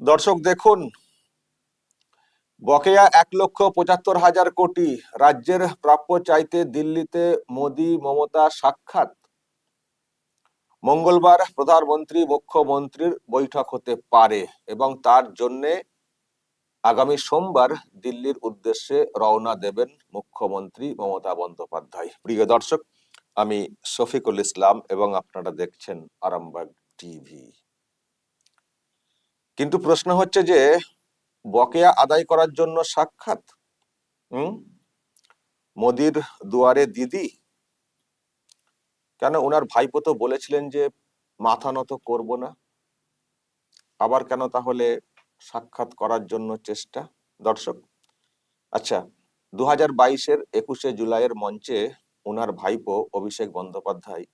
দর্শক দেখুন, বকেয়া এক লক্ষ পঁচাত্তর হাজার কোটি রাজ্যের প্রাপ্য চাইতে দিল্লিতে মোদি, মমতা সাক্ষাৎ। মঙ্গলবার প্রধানমন্ত্রী, মুখ্যমন্ত্রীর বৈঠক হতে পারে এবং তার জন্যে আগামী সোমবার দিল্লির উদ্দেশ্যে রওনা দেবেন মুখ্যমন্ত্রী মমতা বন্দ্যোপাধ্যায়। প্রিয় দর্শক, আমি শফিকুল ইসলাম এবং আপনারা দেখছেন আরামবাগ টিভি। কিন্তু প্রশ্ন হচ্ছে যে, বকেয়া আদায় করার জন্য সাক্ষাৎ? মোদির দুয়ারে দিদি? কেন ওনার ভাইপো তো বলেছিলেন যে, মাথা নত করব না? আবার কেন তাহলে সাক্ষাৎ করার জন্য চেষ্টা? দর্শক আচ্ছা দু হাজার বাইশের একুশে জুলাইয়ের মঞ্চে ওনার ভাইপো অভিষেক বন্দ্যোপাধ্যায়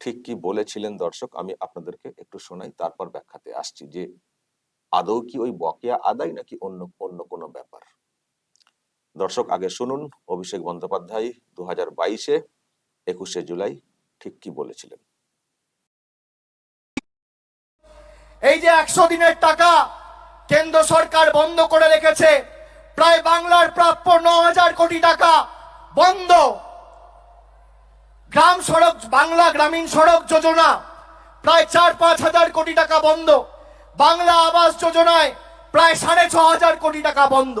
ঠিক কি বলেছিলেন দর্শক? আমি আপনাদেরকে একটু শোনাই, তারপর ব্যাখ্যাতে আসছি যে আদৌ কি ওই বকেয়া আদায় নাকি অন্য অন্য কোনো ব্যাপার? দর্শক, আগে শুনুন। অভিষেক বন্দ্যোপাধ্যায় দু হাজার বাইশে একুশে জুলাই ঠিক কি বলেছিলেন? এই যে একশো দিনের টাকা কেন্দ্র সরকার বন্ধ করে রেখেছে, প্রায় বাংলার প্রাপ্য ন হাজার কোটি টাকা বন্ধ। গ্রাম সড়ক, বাংলা গ্রামীণ সড়ক যোজনা, প্রায় চার পাঁচ হাজার কোটি টাকা বন্ধ। বাংলা আবাস যোজনায় প্রায় সাড়ে ছ হাজার কোটি টাকা বন্ধ।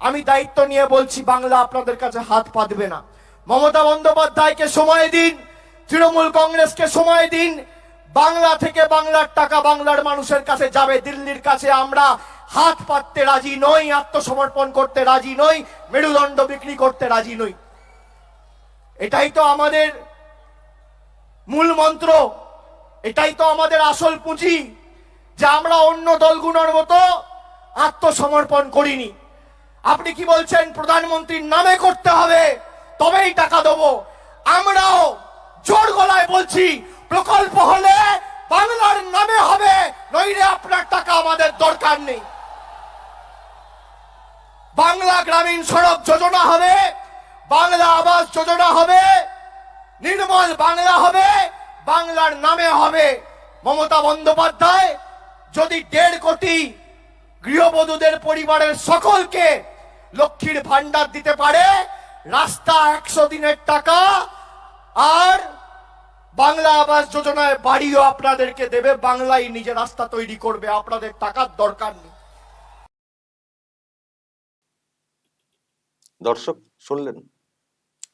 আমি দায়িত্ব নিয়ে বলছি, বাংলা আপনাদের কাছে হাত পাতবে না। মমতা বন্দ্যোপাধ্যায়কে সময় দিন, তৃণমূল কংগ্রেসকে সময় দিন। বাংলা থেকে বাংলার টাকা বাংলার মানুষের কাছে যাবে, দিল্লির কাছে আমরা হাত পাততে রাজি নই, আত্মসমর্পণ করতে রাজি নই, মেরুদণ্ড বিক্রি করতে রাজি নই। এটাই তো আমাদের মূল মন্ত্র, এটাই তো আমাদের আসল পুঁজি। যে আমরা অন্য দলগুলোর মতো আত্মসমর্পণ করিনি। আপনি কি বলছেন, প্রধানমন্ত্রীর নামে করতে হবে? তবেই টাকা দেবো। আমরাও জোর গলায় বলছি, প্রকল্প হলে বাংলার নামে হবে, নইলে আপনার টাকা আমাদের দরকার নেই। বাংলা গ্রামীণ সড়ক যোজনা হবে, বাংলা আবাস যোজনা হবে, নির্মল বাংলা হবে, বাংলার নামে হবে। মমতা বন্দ্যোপাধ্যায় যদি দেড় কোটি গৃহবধূদের পরিবারের সকলকে লক্ষ্মীর ভান্ডার দিতে পারে, রাস্তা একশো দিনের টাকা, আর বাংলা আবাস যোজনায় বাড়িও আপনাদেরকে দেবে বাংলায় নিজে রাস্তা তৈরি করবে, আপনাদের টাকার দরকার নেই। দর্শক, শুনলেন?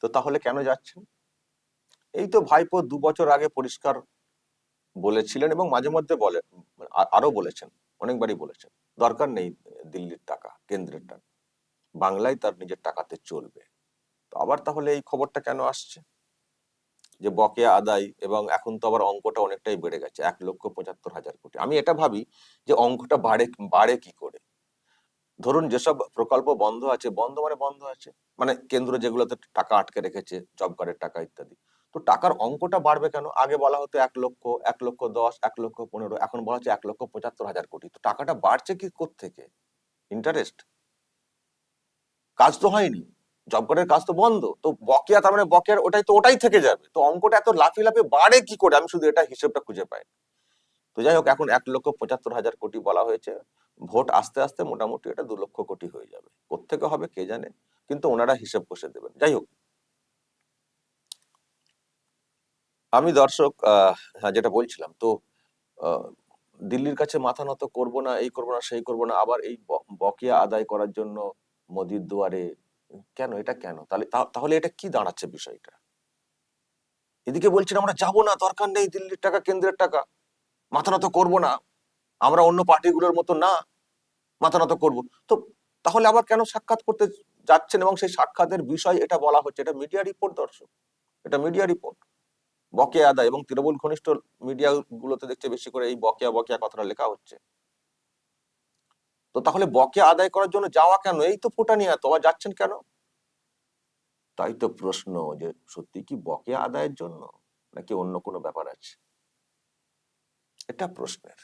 তো তাহলে কেন যাচ্ছেন? এই তো ভাইপো দু বছর আগে পরিষ্কার বলেছিলেন এবং মাঝে মধ্যে আরও বলেছেন, অনেকবারই বলেছেন, দরকার নেই দিল্লির টাকা, কেন্দ্রের টাকা। বাংলায় তার নিজের টাকাতে চলবে। তো আবার তাহলে এই খবরটা কেন আসছে? যে বকেয়া আদায় এবং এখন তো আবার অঙ্কটা অনেকটাই বেড়ে গেছে, এক লক্ষ পঁচাত্তর হাজার কোটি। আমি এটা ভাবি যে অঙ্কটা বাড়ে বাড়ে কি করে? ধরুন যেসব প্রকল্প বন্ধ আছে, বন্ধ মানে বন্ধ আছে। মানে কেন্দ্র যেগুলোতে টাকা আটকে রেখেছে, জব কার্ডের টাকা ইত্যাদি। তো টাকার অঙ্কটা বাড়বে কেন? আগে বলা হতো এক লক্ষ এক লক্ষ দশ, এক লক্ষ পনেরো, এখন বলা হচ্ছে এক লক্ষ পঁচাত্তর হাজার কোটি। তো টাকাটা বাড়ছে কি থেকে ইন্টারেস্ট কাজ তো হয়নি। জব কার্ডের কাজ তো বন্ধ। তো বকেয়া, তার মানে বকেয়ার ওটাই তো ওটাই থেকে যাবে। তো অঙ্কটা এত লাফিয়ে লাফিয়ে বাড়ে কি করে? আমি শুধু এটা হিসেবটা খুঁজে পাই। তো যাই হোক, এখন এক লক্ষ পঁচাত্তর হাজার কোটি বলা হয়েছে। ভোট আস্তে আস্তে মোটামুটি এটা দু লক্ষ কোটি হয়ে যাবে। কোত্থেকে হবে কে জানে? কিন্তু ওনারা হিসেব কষে দেবেন। যাই হোক আমি দর্শক হ্যাঁ যেটা বলছিলাম, তো দিল্লির কাছে মাথা নত করব না, এই করব না, সেই করব না, আবার এই বকেয়া আদায় করার জন্য মোদির দুয়ারে কেন, এটা কেন? তাহলে তাহলে এটা কি দাঁড়াচ্ছে বিষয়টা? এদিকে বলছেন আমরা যাব না, দরকার নেই দিল্লির টাকা, কেন্দ্রের টাকা। মাথা নত করব না, আমরা অন্য পার্টিগুলোর মতো না, মাথা নত করব। তো, তাহলে আবার কেন সাক্ষাৎ করতে যাচ্ছেন এবং সেই সাক্ষাতের বিষয় এটা বলা হচ্ছে? এটা মিডিয়া রিপোর্ট দর্শক, এটা মিডিয়া রিপোর্ট। বকেয়া আদায় এবং তৃণমূল ঘনিষ্ঠ মিডিয়া গুলোতে দেখছে বেশি করে এই বকেয়া বকেয়া কথাটা লেখা হচ্ছে। তো তাহলে বকেয়া আদায় করার জন্য যাওয়া কেন? এই তো ফুটানিয়া তো আবার যাচ্ছেন কেন? তাই তো প্রশ্ন যে সত্যি কি বকেয়া আদায়ের জন্য নাকি অন্য কোনো ব্যাপার আছে? এটা প্রশ্নের।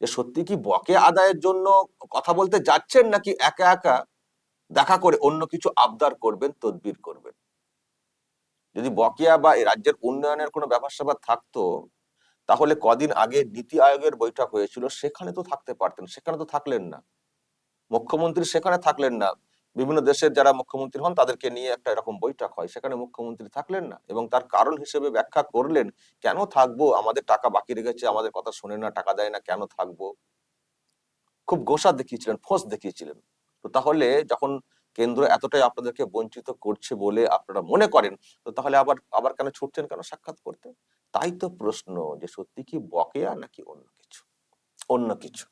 যে সত্যি কি বকেয়া আদায়ের জন্য কথা বলতে যাচ্ছেন নাকি একা একা দেখা করে অন্য কিছু আবদার করবেন, তদবির করবেন? যদি বকেয়া বা রাজ্যের উন্নয়নের কোনো ব্যাপার স্যাপার থাকতো, তাহলে কদিন আগে নীতি আয়োগের বৈঠক হয়েছিল, সেখানে তো থাকতে পারতেন, সেখানে তো থাকলেন না। মুখ্যমন্ত্রী সেখানে থাকলেন না। বিভিন্ন দেশের যারা মুখ্যমন্ত্রী হন, তাদেরকে নিয়ে একটা এরকম বৈঠক হয়, সেখানে মুখ্যমন্ত্রী থাকলেন না এবং তার কারণ হিসেবে ব্যাখ্যা করলেন, কেন থাকব, আমাদের টাকা বাকি রেখেছে, আমাদের কথা শোনে না, টাকা দেয় না, কেন থাকব? খুব গোসা দেখিয়েছিলেন, ফোঁস দেখিয়েছিলেন। তো তাহলে যখন কেন্দ্র এতটাই আপনাদেরকে বঞ্চিত করছে বলে আপনারা মনে করেন, তো তাহলে আবার আবার কেন ছুটছেন কেন সাক্ষাৎ করতে? তাই তো প্রশ্ন যে সত্যি কি বকেয়া নাকি অন্য কিছু? অন্য কিছু।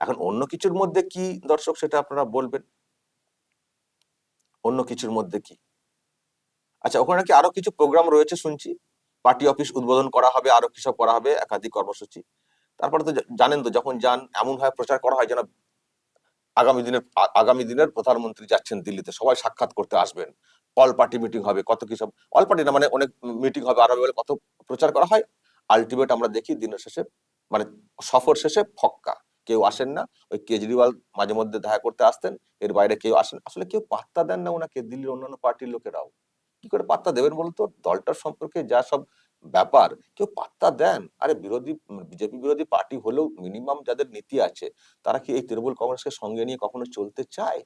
এখন অন্য কিছুর মধ্যে কি দর্শক সেটা আপনারা বলবেন? অন্য কিছুর মধ্যে কি? আচ্ছা ওখানে কি আরও কিছু প্রোগ্রাম রয়েছে শুনছি। পার্টি অফিস উদ্বোধন করা হবে, আরও কিসব করা হবে, একাধিক কর্মসূচি। তারপরে তো জানেন তো যখন যান, এমন ভাবে প্রচার করা হয় যেন আগামী দিনের আগামী দিনের প্রধানমন্ত্রী যাচ্ছেন দিল্লিতে, সবাই সাক্ষাৎ করতে আসবেন। অল পার্টি মিটিং হবে, কত কি সব, অল পার্টি না মানে অনেক মিটিং হবে আরও কত প্রচার করা হয়। আলটিমেট আমরা দেখি দিনের শেষে মানে সফর শেষে ফক্কা, কেউ আসেন না। ওই কেজরিওয়াল মাঝে মধ্যে দেখা করতে আসতেন, এর বাইরে কেউ আসেন আসলে কেউ পাত্তা দেন না ওনাকে, দিল্লির অন্যান্য পার্টির লোকেরাও। কি করে পাত্তা দেবেন বলতো দলটার সম্পর্কে যা সব ব্যাপার, কেউ পাত্তা দেন। আরে বিরোধী, বিজেপি বিরোধী পার্টি হলেও মিনিমাম যাদের নীতি আছে, তারা কি এই তৃণমূল কংগ্রেসকে সঙ্গে নিয়ে কখনো চলতে চায়?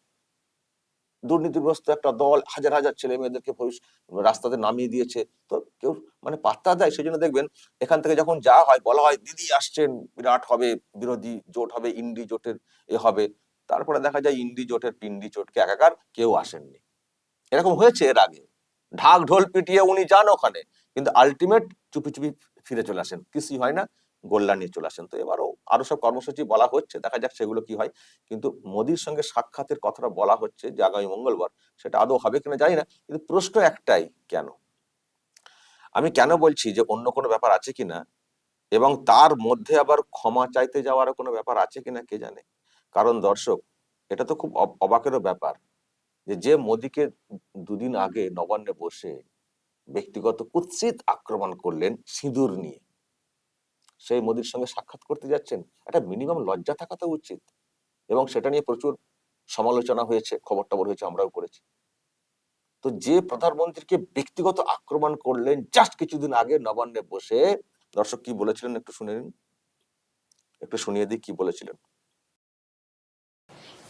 দুর্নীতিগ্রস্ত একটা দল, হাজার হাজার ছেলে মেয়েদেরকে রাস্তাতে নামিয়ে দিয়েছে। তো কেউ মানে পাত্তা দেয় সেই জন্য দেখবেন এখান থেকে যখন যা হয়, বলা হয় দিদি আসছেন, বিরাট হবে, বিরোধী জোট হবে, ইন্ডি জোটের এ হবে। তারপরে দেখা যায় ইন্ডি জোটের, পিন্ডি জোটকে একাকার কেউ আসেননি। এরকম হয়েছে এর আগে। ঢাক ঢোল পিটিয়ে উনি যান ওখানে। কিন্তু আলটিমেট চুপি চুপি ফিরে চলে আসেন। কিছুই হয় না গোল্লা নিয়ে চলে আসেন। তো এবারও আরও সব কর্মসূচি বলা হচ্ছে, দেখা যাক সেগুলো কি হয়। কিন্তু মোদির সঙ্গে সাক্ষাতের কথাটা বলা হচ্ছে যে আগামী মঙ্গলবার, সেটা আদৌ হবে কিনা জানি না। কিন্তু প্রশ্ন একটাই, কেন? আমি কেন বলছি যে অন্য কোনো ব্যাপার আছে কিনা? এবং তার মধ্যে আবার ক্ষমা চাইতে যাওয়ার কোনো ব্যাপার আছে কিনা কে জানে? কারণ দর্শক, এটা তো খুব অব- অবাকেরও ব্যাপার যে যে মোদিকে দুদিন আগে নবান্নে বসে ব্যক্তিগত কুৎসিত আক্রমণ করলেন সিঁদুর নিয়ে। সেই মোদির সঙ্গে সাক্ষাৎ করতে যাচ্ছেন একটা মিনিমাম লজ্জা থাকা তো উচিত এবং সেটা নিয়ে প্রচুর সমালোচনা হয়েছে খবর টবর হয়েছে, আমরাও করেছি। তো যে প্রধানমন্ত্রীকে ব্যক্তিগত আক্রমণ করলেন জাস্ট কিছুদিন আগে নবান্নে বসে, দর্শক কি বলেছিলেন একটু শুনে নিন। একটু শুনিয়ে দিই কি বলেছিলেন।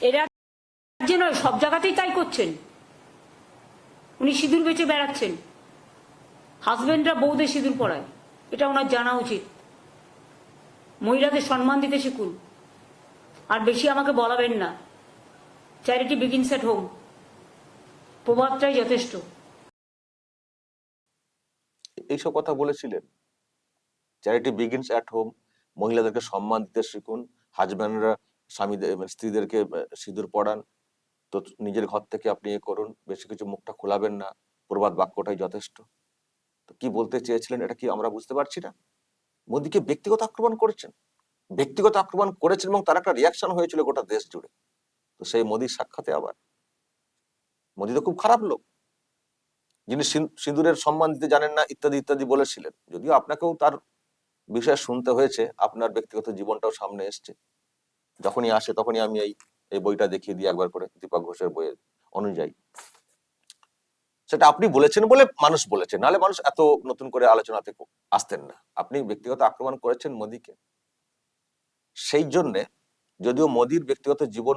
এরা সব জায়গাতেই তাই করছেন। উনি সিঁদুর বেচে বেড়াচ্ছেন। হাজবেন্ডরা বউদের সিঁদুর পরায়। এটা ওনার জানা উচিত। মহিলাদের সম্মান দিতে শিখুন। আর বেশি আমাকে বলাবেন না। Charity begins at home. প্রভাবটাই যথেষ্ট। এইসব কথা বলেছিলেন। চ্যারিটি বিগিনস অ্যাট হোম, মহিলাদেরকে সম্মান দিতে শিখুন হাজব্যান্ডরা স্বামীদের মানে স্ত্রীদেরকে সিঁদুর পড়ান তো নিজের ঘর থেকে আপনি এ করুন, বেশি কিছু মুখটা খোলাবেন না। প্রবাদ বাক্যটাই যথেষ্ট। তো কি বলতে চেয়েছিলেন এটা কি আমরা বুঝতে পারছি না? মোদীকে ব্যক্তিগত আক্রমণ করেছেন। ব্যক্তিগত আক্রমণ করেছেন এবং তার একটা রিয়াকশন হয়েছিল গোটা দেশ জুড়ে। তো সেই মোদীর সাক্ষাতে আবার। মোদী তো খুব খারাপ লোক। যিনি সিঁদুরের সম্মান দিতে জানেন না, ইত্যাদি ইত্যাদি বলেছিলেন। যদিও আপনাকেও তার বিষয়ে শুনতে হয়েছে, আপনার ব্যক্তিগত জীবনটাও সামনে এসছে। যখনই আসে তখনই আমি এই এই বইটা দেখিয়ে দিই একবার করে দীপক ঘোষের বইয়ের অনুযায়ী। সেটা আপনি বলেছেন বলে মানুষ বলেছে। নাহলে মানুষ এত নতুন করে আলোচনাতে আসতেন না। আপনি ব্যক্তিগত আক্রমণ করেছেন মোদীকে। সেই জন্যে যদিও মোদীর ব্যক্তিগত জীবন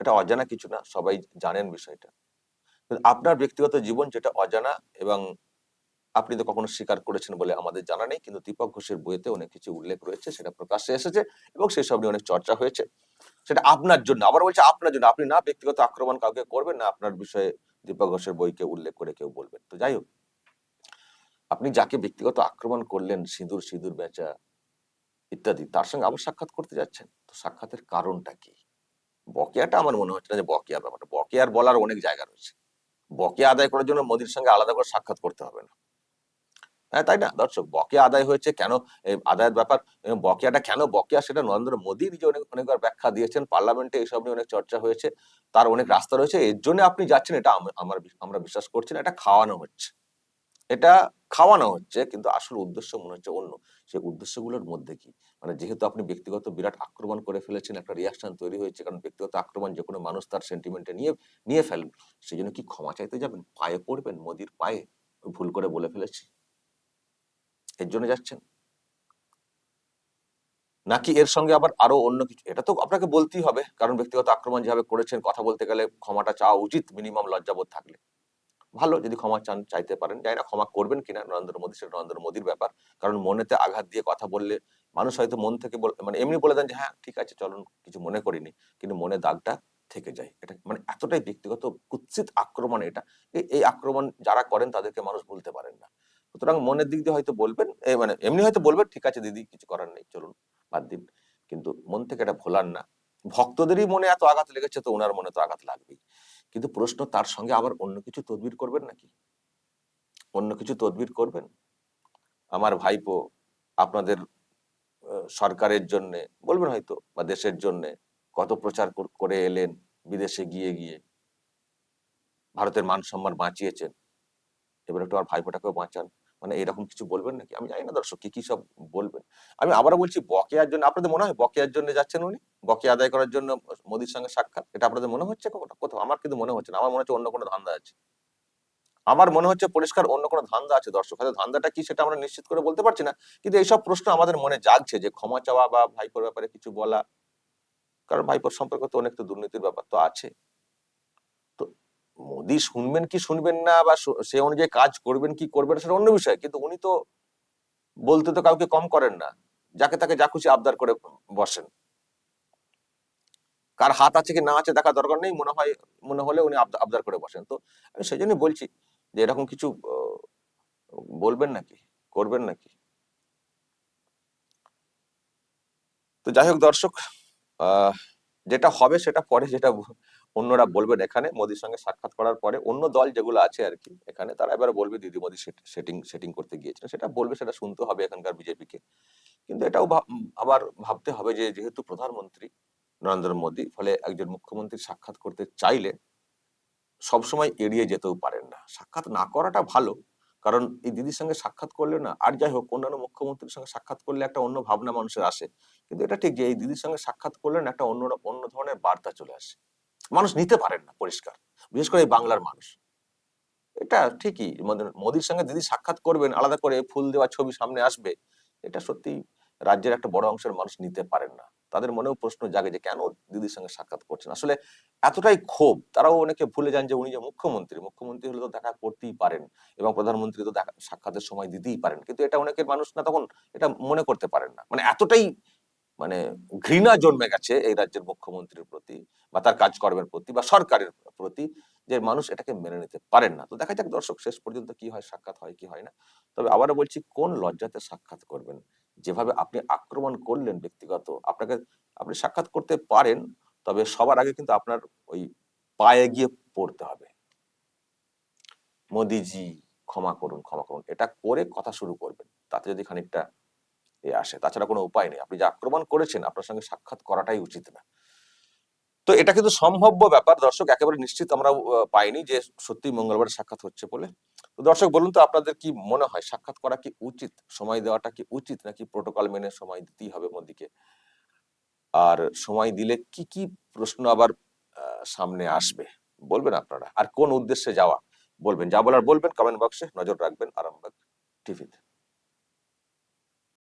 এটা অজানা কিছু না, সবাই জানেন বিষয়টা। আপনার ব্যক্তিগত জীবন যেটা অজানা এবং আপনি তো কখনো স্বীকার করেছেন বলে আমাদের জানা নেই, কিন্তু দীপক ঘোষের বইতে অনেক কিছু উল্লেখ রয়েছে, সেটা প্রকাশ্যে এসেছে এবং সেই সব নিয়ে অনেক চর্চা হয়েছে। সেটা আপনার জন্য, আবার বলছে আপনার জন্য, আপনি না ব্যক্তিগত আক্রমণ কাউকে করবেন না, আপনার বিষয়ে দীপক ঘোষের বইকে উল্লেখ করে কেউ বলবেন। তো যাই হোক, আপনি যাকে ব্যক্তিগত আক্রমণ করলেন, সিঁদুর সিঁদুর, বেচা ইত্যাদি, তার সঙ্গে আবার সাক্ষাৎ করতে যাচ্ছেন। তো সাক্ষাতের কারণটা কি? বকেয়াটা আমার মনে হচ্ছে না যে বকেয়া ব্যাপারটা। বকেয়ার বলার অনেক জায়গা রয়েছে। বকেয়া আদায় করার জন্য মোদির সঙ্গে আলাদা করে সাক্ষাৎ করতে হবে না। হ্যাঁ তাই না? দর্শক, বকেয়া আদায় হয়েছে কেন? আদায়ের ব্যাপার বকেয়াটা কেন বকেয়া? সেটা নরেন্দ্র মোদী নিজে অনেক অনেকবার ব্যাখ্যা দিয়েছেন, পার্লামেন্টে এইসব নিয়ে অনেক চর্চা হয়েছে, তার অনেক রাস্তা রয়েছে, এর জন্য আপনি যাচ্ছেন, এটা আম- আমার আমরা বিশ্বাস করছি না, এটা খাওয়ানো হচ্ছে। এটা খাওয়ানো হচ্ছে, কিন্তু আসল উদ্দেশ্য মনে হচ্ছে অন্য। সেই উদ্দেশ্যগুলোর মধ্যে কি? মানে যেহেতু আপনি ব্যক্তিগত বিরাট আক্রমণ করে ফেলেছেন, একটা রিয়াকশন তৈরি হয়েছে, কারণ ব্যক্তিগত আক্রমণ যে কোনো মানুষ তার সেন্টিমেন্টে নিয়ে নিয়ে ফেলেন সেই জন্য কি ক্ষমা চাইতে যাবেন? পায়ে পড়বেন, মোদির পায়ে? ভুল করে বলে ফেলেছি। এর জন্য যাচ্ছেন। নাকি এর সঙ্গে আবার আরও অন্য কিছু, এটা তো আপনাকে বলতেই হবে। কারণ ব্যক্তিগত আক্রমণ যেভাবে করেছেন, কথা বলতে গেলে ক্ষমাটা চাওয়া উচিত মিনিমাম লজ্জাবোধ থাকলে। ভালো, যদি ক্ষমা চান, চাইতে পারেন। জানি না, ক্ষমা করবেন কিনা, নরেন্দ্র মোদী সেটা নরেন্দ্র মোদীর ব্যাপার। কারণ মনেতে আঘাত দিয়ে কথা বললে মানুষ হয়তো মন থেকে মানে এমনি বলে দেন যে হ্যাঁ ঠিক আছে, চলুন, কিছু মনে করিনি। কিন্তু মনে দাগটা থেকে যায়। এটা মানে এতটাই ব্যক্তিগত কুৎসিত আক্রমণ এটা। এই আক্রমণ যারা করেন, তাদেরকে মানুষ ভুলতে পারেন না। সুতরাং মনের দিক দিয়ে হয়তো বলবেন মানে এমনি হয়তো বলবেন, ঠিক আছে দিদি, কিছু করার নেই, চলুন, বাদ দিন। কিন্তু মন থেকে এটা ভোলার না। ভক্তদেরই মনে এত আঘাত লেগেছে তো ওনার মনে তো আঘাত লাগবেই। কিন্তু প্রশ্ন তার সঙ্গে আবার অন্য কিছু তদবির করবেন নাকি? অন্য কিছু তদবির করবেন? আমার ভাইপো আপনাদের সরকারের জন্য, বলবেন হয়তো, বা দেশের জন্য কত প্রচার করে এলেন, বিদেশে গিয়ে গিয়ে। ভারতের মান সম্মান বাঁচিয়েছেন। এবার একটু আমার ভাইপোটাকেও বাঁচান। মানে এরকম কিছু বলবেন নাকি? আমি জানি না দর্শক, কি কি সব বলবেন? আমি আবারও বলছি, বকেয়ার জন্য, আপনাদের মনে হয় বকেয়ার জন্য যাচ্ছেন উনি? বকেয়া আদায় করার জন্য মোদির সঙ্গে সাক্ষাৎ? এটা আপনাদের মনে হচ্ছে কোথাও? আমার কিন্তু মনে হচ্ছে না। আমার মনে হচ্ছে অন্য কোনো ধান্দা আছে। আমার মনে হচ্ছে পরিষ্কার অন্য কোনো ধান্দা আছে দর্শক। হয়তো ধান্দাটা কি সেটা আমরা নিশ্চিত করে বলতে পারছি না, কিন্তু এইসব প্রশ্ন আমাদের মনে জাগছে যে ক্ষমা চাওয়া বা ভাইপোর ব্যাপারে কিছু বলা, কারণ ভাইপোর সম্পর্কে তো অনেক তো দুর্নীতির ব্যাপার তো আছে। মোদি শুনবেন কি শুনবেন না বা সে অনুযায়ী কাজ করবেন কি করবেন সেটা অন্য বিষয়। কিন্তু উনি তো বলতে তো কাউকে কম করেন না। যাকে তাকে যা খুশি আবদার করে বসেন। কার হাত আছে কি না আছে দেখা দরকার নেই, মনে হয় মনে হলে উনি আবদার করে বসেন। তো আমি সেই জন্যই বলছি যে এরকম কিছু বলবেন নাকি? করবেন নাকি? তো যাই হোক দর্শক যেটা হবে সেটা পরে যেটা অন্যরা বলবেন এখানে মোদির সঙ্গে সাক্ষাৎ করার পরে অন্য দল যেগুলো আছে আর কি, এখানে তারা এবার বলবে দিদি মোদি সেটিং সেটিং করতে গিয়েছিলেন। সেটা বলবে, সেটা শুনতে হবে এখানকার বিজেপিকে কিন্তু এটাও আবার ভাবতে হবে যে যেহেতু প্রধানমন্ত্রী নরেন্দ্র মোদী, ফলে একজন মুখ্যমন্ত্রী সাক্ষাৎ করতে চাইলে সবসময় এড়িয়ে যেতেও পারেন না। সাক্ষাৎ না করাটা ভালো, কারণ এই দিদির সঙ্গে সাক্ষাৎ করলে না, আর যাই হোক, অন্যান্য মুখ্যমন্ত্রীর সঙ্গে সাক্ষাৎ করলে একটা অন্য ভাবনা মানুষের আসে। কিন্তু এটা ঠিক যে এই দিদির সঙ্গে সাক্ষাৎ করলে না একটা অন্য অন্য ধরনের বার্তা চলে আসে। মানুষ নিতে পারেন না, পরিষ্কার। বিশেষ করে এই বাংলার মানুষ। এটা ঠিকই মোদির সঙ্গে দিদি সাক্ষাৎ করবেন, আলাদা করে ফুল দেওয়া ছবি সামনে আসবে, এটা সত্যি রাজ্যের একটা বড় অংশের মানুষ নিতে পারেন না। তাদের মনেও প্রশ্ন জাগে যে, কেন দিদির সঙ্গে সাক্ষাৎ করছেন? আসলে এতটাই ক্ষোভ, তারাও অনেকে ভুলে যান যে, উনি যে মুখ্যমন্ত্রী। মুখ্যমন্ত্রী হলে তো দেখা করতেই পারেন এবং প্রধানমন্ত্রী তো দেখা, সাক্ষাতের সময় দিতেই পারেন। কিন্তু এটা অনেকের মানুষ না, তখন এটা মনে করতে পারেন না। মানে এতটাই মানে ঘৃণা জন্মে গেছে এই রাজ্যের মুখ্যমন্ত্রীর প্রতি বা তার কাজকর্মের প্রতি বা সরকারের প্রতি যে মানুষ এটাকে মেনে নিতে পারেন না। তো দেখা যাক দর্শক, শেষ পর্যন্ত কি হয়, সাক্ষাৎ হয়, কি হয় না। তবে আবারও বলছি, কোন লজ্জাতে সাক্ষাৎ করবেন? যেভাবে আপনি আক্রমণ করলেন ব্যক্তিগত, আপনাকে আপনি সাক্ষাৎ করতে পারেন, তবে সবার আগে কিন্তু আপনার ওই পায়ে গিয়ে পড়তে হবে। মোদিজি, ক্ষমা করুন ক্ষমা করুন। এটা করে কথা শুরু করবেন। তাতে যদি খানিকটা আসে। তাছাড়া কোনো উপায় নেই। আপনি যে আক্রমণ করেছেন, আপনার সঙ্গে সাক্ষাৎ করাটাই উচিত না। তো এটা কিন্তু সম্ভাব্য ব্যাপার। দর্শক, একেবারে নিশ্চিত আমরা পাইনি যে সত্যি মঙ্গলবার সাক্ষাৎ হচ্ছে বলে। তো দর্শক, বলুন তো আপনাদের কি মনে হয়, সাক্ষাৎ করা কি উচিত? সময় দেওয়াটা কি উচিত, নাকি প্রোটোকল মেনে সময় দিতেই হবে মোদিকে আর সময় দিলে কি কি প্রশ্ন আবার সামনে আসবে? বলবেন আপনারা। আর কোন উদ্দেশ্যে যাওয়া? বলবেন। যা বলার বলবেন, কমেন্ট বক্সে নজর রাখবেন আরামবাগ টিভিতে।